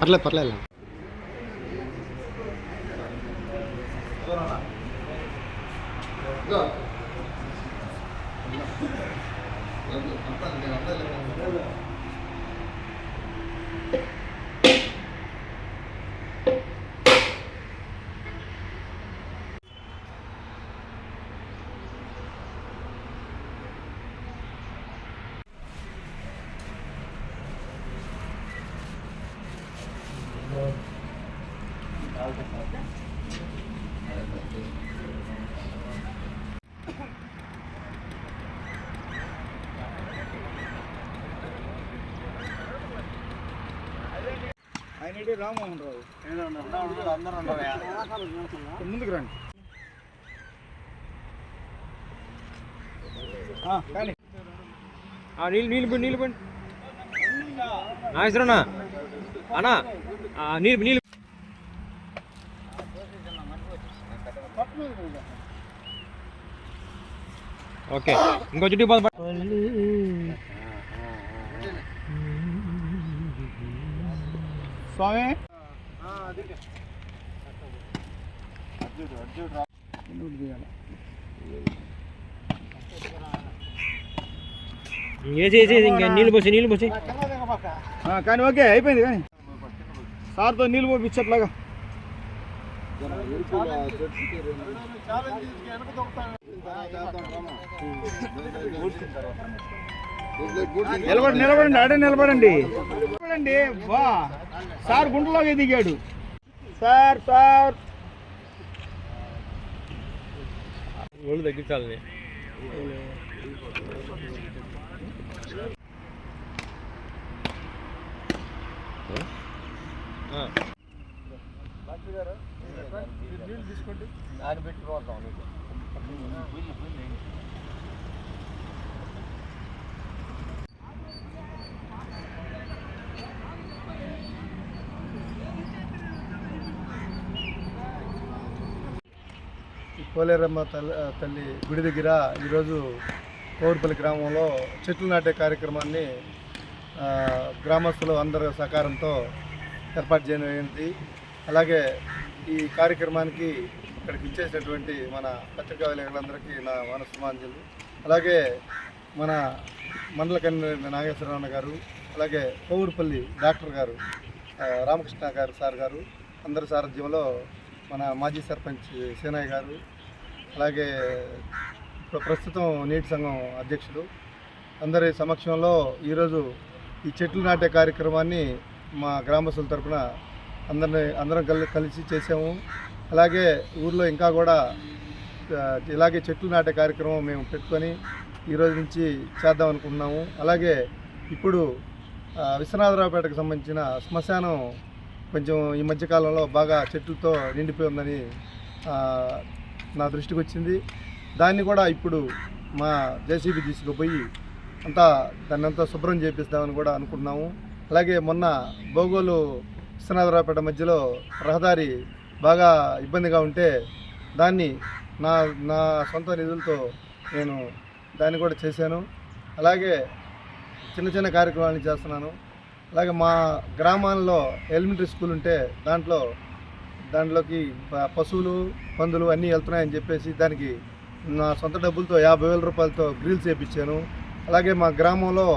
పర్లేదు పర్లేదు ఆయన రామ్మోహన్ రావు. ముందుకు రండి. కానీ. నీళ్ళు నీళ్ళు పండి నీళ్ళు పండి నాగేశ్వరన్నా. అన్నా నీళ్ళు నీళ్ళు. ఓకే. ఇంకో చుట్టూ పోదాం స్వామి వేసి వేసి ఇంకా నీళ్ళు పోసి నీళ్ళు పోసి ఆ, కానీ ఓకే అయిపోయింది కానీ సార్తో నీళ్ళు పోపించట్లాగా నిలబడి నిలబడండి ఆడే నిలబడండి. నిలబడండి. బా. సార్ గుంటలోకి దిగాడు. Sir sir. ఒళ్ళు తగ్గించాలి తీసుకోండి పోలేరమ్మ తల్లి తల్లి గుడి దగ్గర ఈరోజు కోరుపల్లి గ్రామంలో చెట్లు నాటే కార్యక్రమాన్ని గ్రామస్తులు అందరి సహకారంతో ఏర్పాటు చేయమైంది అలాగే ఈ కార్యక్రమానికి ఇక్కడికి ఇచ్చేసినటువంటి మన పత్రికా విలేకరులందరికీ నా మనస్సుమాంజలు. అలాగే మన మండల కన్వీనర్ నాగేశ్వరరావు గారు అలాగే కోవూరుపల్లి డాక్టర్ గారు రామకృష్ణ గారు సార్ గారు అందరి సారథ్యంలో మన మాజీ సర్పంచ్ సేనాయ్ గారు అలాగే ప్రస్తుతం నీటి సంఘం అధ్యక్షుడు అందరి సమక్షంలో ఈరోజు ఈ చెట్లు నాటే కార్యక్రమాన్ని మా గ్రామస్తుల తరఫున అందరిని అందరం కలి కలిసి చేసాము అలాగే ఊర్లో ఇంకా కూడా ఇలాగే చెట్లు నాటే కార్యక్రమం మేము పెట్టుకొని ఈరోజు నుంచి చేద్దాం అనుకుంటున్నాము. అలాగే ఇప్పుడు విశ్వనాథరావుపేటకు సంబంధించిన శ్మశానం కొంచెం ఈ మధ్యకాలంలో బాగా చెట్లతో నిండిపోయి ఉందని నా దృష్టికి వచ్చింది. దాన్ని కూడా ఇప్పుడు మా జేసీబీ తీసుకుపోయి అంతా దాన్ని అంతా శుభ్రం చేపిస్తామని కూడా అనుకుంటున్నాము. అలాగే మొన్న బోగోలు విశ్వనాథరావుపేట మధ్యలో రహదారి బాగా ఇబ్బందిగా ఉంటే దాన్ని నా నా సొంత నిధులతో నేను దాన్ని కూడా చేశాను. అలాగే చిన్న చిన్న కార్యక్రమాలు చేస్తున్నాను. అలాగే మా గ్రామాల్లో ఎలిమెంటరీ స్కూల్ ఉంటే దాంట్లో దాంట్లోకి ప- పశువులు పందులు అన్నీ వెళ్తున్నాయని చెప్పేసి దానికి నా సొంత డబ్బులతో యాభై వేల రూపాయలతో గ్రిల్స్ వేయించాను అలాగే మా గ్రామంలో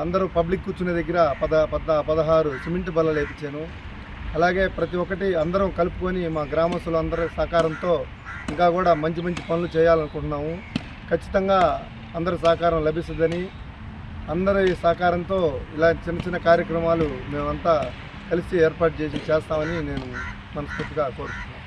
అందరూ పబ్లిక్ కూర్చునే దగ్గర పద పద పదహారు సిమెంట్ బల్లలు వేయించాను అలాగే ప్రతి ఒక్కటి అందరం కలుపుకొని మా గ్రామస్తులు అందరి సహకారంతో ఇంకా కూడా మంచి మంచి పనులు చేయాలనుకుంటున్నాము. ఖచ్చితంగా అందరి సహకారం లభిస్తుందని అందరి సహకారంతో ఇలా చిన్న చిన్న కార్యక్రమాలు మేమంతా కలిసి ఏర్పాటు చేసి చేస్తామని నేను మనస్ఫూర్తిగా కోరుతున్నాం